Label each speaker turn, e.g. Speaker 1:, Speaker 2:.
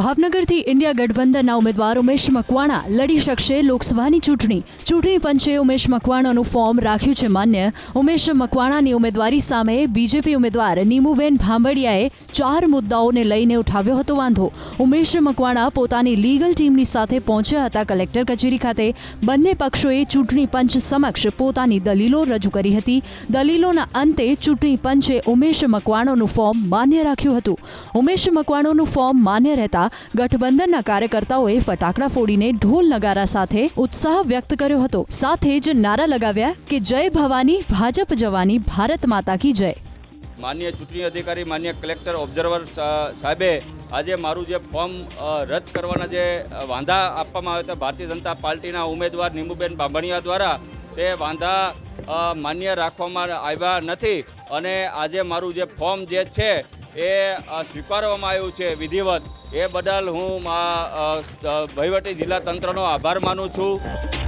Speaker 1: ભાવનગરથી India ગઠબંધનના ઉમેદવાર ઉમેશ મકવાણા લડી શકશે લોકસભાની ચૂંટણી. ચૂંટણી પંચે ઉમેશ મકવાણાનું ફોર્મ રાખ્યું છે માન્ય. ઉમેશ મકવાણાની ઉમેદવારી સામે બીજેપી ઉમેદવાર નીમુબેન ભાંભડિયાએ ચાર મુદ્દાઓને લઈને ઉઠાવ્યો હતો વાંધો. ઉમેશ મકવાણા પોતાની લીગલ ટીમની સાથે પહોંચ્યા હતા કલેક્ટર કચેરી ખાતે. બંને પક્ષોએ ચૂંટણી પંચ સમક્ષ પોતાની દલીલો રજૂ કરી હતી. દલીલોના અંતે ચૂંટણી પંચે ઉમેશ મકવાણોનું ફોર્મ માન્ય રાખ્યું હતું. ઉમેશ મકવાણોનું ફોર્મ માન્ય રહેતા ગઠબંધનના કાર્યકર્તાઓએ ફટાકડા ફોડીને ઢોલ નગારા સાથે ઉત્સાહ વ્યક્ત કર્યો હતો. સાથે જ નારા લગાવ્યા કે જય ભવાની, ભાજપ જવાની, ભારત માતા કી જય.
Speaker 2: માન્ય ચૂંટણી અધિકારી, માન્ય કલેક્ટર, ઓબ્ઝર્વર સાહેબે આજે મારું જે ફોર્મ રદ કરવાના જે વાંધા આપવામાં આવ્યો હતા, ભારતીય જનતા પાર્ટીના ઉમેદવાર નીમુબેન બાંભણિયા દ્વારા, તે વાંધા માન્ય રાખવામાં આવ્યા નથી. અને આજે મારું જે ફોર્મ જે છે એ સ્વીકારવામાં આવ્યું છે વિધિવત. એ બદલ હું વહીવટી જિલ્લા તંત્રનો આભાર માનું છું.